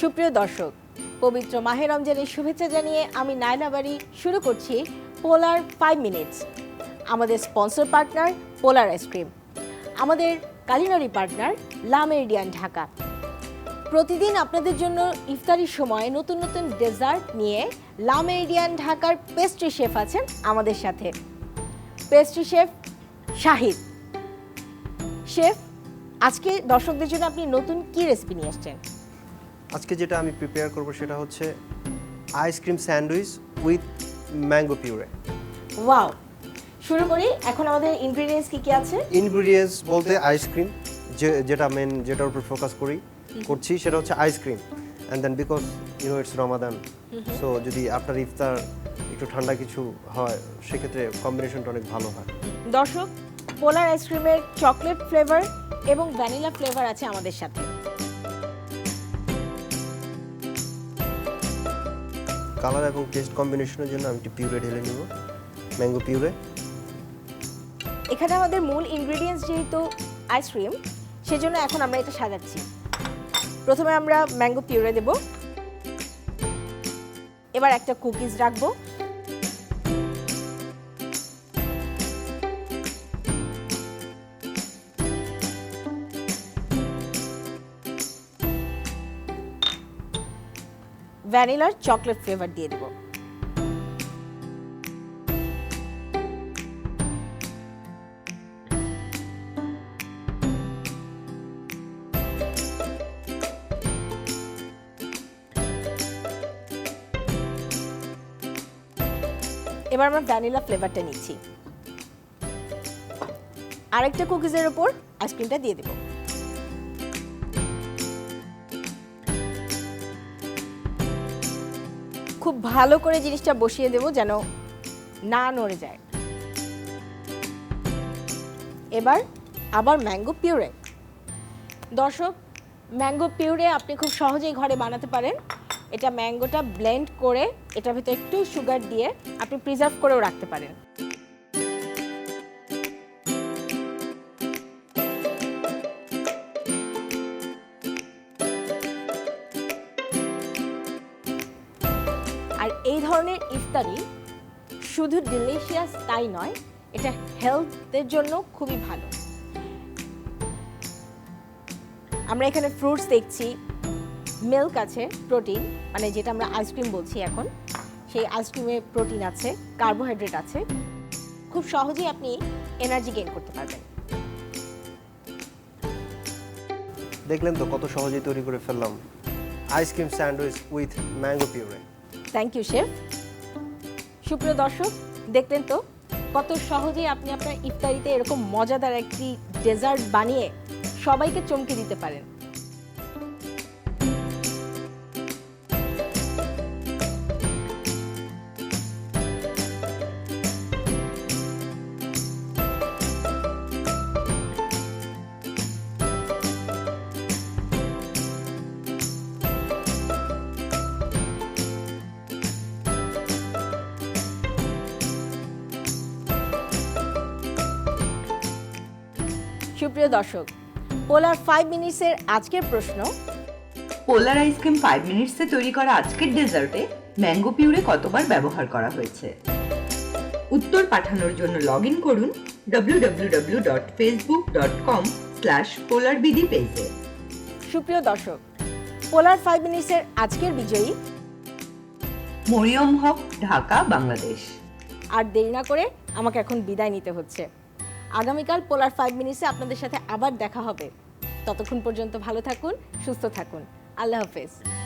সুপ্রিয় দর্শক, পবিত্র মাহে রমজানের শুভেচ্ছা জানিয়ে আমি নায়না বাড়ি শুরু করছি পোলার ফাইভ মিনিটস আমাদের sponsor partner Polar ice cream আমাদের culinary partner Le Meridien Dhaka. প্রতিদিন আপনাদের জন্য ইফতারির সময় নতুন নতুন ডেজার্ট নিয়ে লা মেরিডিয়ান ঢাকার পেস্ট্রি শেফ আছেন আমাদের সাথে। Pastry chef Shahid. শেফ আজকে দর্শকদের জন্য আপনি নতুন কি রেসিপি নিয়ে আসছেন আজকে যেটা আমি প্রিপেয়ার করব সেটা হচ্ছে ice cream sandwich with mango puree wow শুরু করি এখন আমাদের ইনগ্রেডিয়েন্টস কি কি আছে? ইনগ্রিডিয়েন্টস বলতে আইসক্রিম যে যেটা মেন যেটার উপর ফোকাস করি করছি সেটা হচ্ছে ice cream and then because you know it's Ramadan so যদি আপনার ইফতার একটু ঠান্ডা কিছু হয় সেক্ষেত্রে কম্বিনেশনটা অনেক ভালো হয়। দর্শক পোলার আইসক্রিমের চকলেট ফ্লেভার এবং ভ্যানিলা ফ্লেভার আছে আমাদের সাথে। কালার এবং টেস্ট কম্বিনেশনের জন্য আমি একটু পিউরে ঢেলে নিব। Mango puree. এখানে আমাদের মূল ইনগ্রেডিয়েন্টস যেহেতু আইসক্রিম সেজন্য এখন আমরা এটা সাজাচ্ছি। প্রথমে আমরা ম্যাঙ্গো পিউরে দেব। এবার একটা কুকিজ রাখব। ভ্যানিলার চকলেট ফ্লেভার দিয়ে দেবো। এবার আমরা ভ্যানিলা ফ্লেভারটা নিচ্ছি। আরেকটা কুকিজের ওপর আইসক্রিমটা দিয়ে দেব। খুব ভালো করে জিনিসটা বসিয়ে দেব যেন না নড়ে যায়। এবার আবার ম্যাঙ্গো পিউরে। দর্শক, ম্যাঙ্গো পিউরে আপনি খুব সহজেই ঘরে বানাতে পারেন। এটা ম্যাঙ্গোটা ব্লেন্ড করে, এটার ভিতরে একটু সুগার দিয়ে আপনি প্রিজার্ভ করেও রাখতে পারেন। আর এই ধরনের ইফতারি শুধু ডিলিশিয়াস তাই নয়, এটা হেলথের জন্য খুবই ভালো। আমরা এখানে ফ্রুটস দেখছি মিল্ক আছে প্রোটিন মানে যেটা আমরা আইসক্রিম বলছি এখন, সেই আইসক্রিমে প্রোটিন আছে কার্বোহাইড্রেট আছে। খুব সহজেই আপনি এনার্জি গেইন করতে পারবেন। দেখলেন তো কত সহজেই তৈরি করে ফেললাম। Ice cream sandwich with mango puree thank you chef সুপ্রিয় দর্শক, দেখলেন তো কত সহজেই আপনি আপনার ইফতারিতে এরকম মজাদার একটি ডেজার্ট বানিয়ে সবাইকে চমকে দিতে পারেন। সুপ্রিয় দর্শক পোলার ফাইভ মিনিটসের আজকের প্রশ্ন। পোলার আইসক্রিম ফাইভ মিনিটসে তৈরি করা আজকের ডেজার্টে ম্যাঙ্গো পিউরে কতবার ব্যবহার করা হয়েছে? উত্তর পাঠানোর জন্য লগ ইন করুন www.facebook.com স্ল্যাশ পোলারবিডি পেজে সুপ্রিয় দর্শক পোলার ফাইভ মিনিটসের আজকের বিজয়ী মরিয়ম হক ঢাকা বাংলাদেশ। আর দেরি না করে আমাকে এখন বিদায় নিতে হচ্ছে। আগামীকাল পোলার ফাইভ মিনিটসে আপনাদের সাথে আবার দেখা হবে। ততক্ষণ পর্যন্ত ভালো থাকুন, সুস্থ থাকুন। আল্লাহ হাফেজ।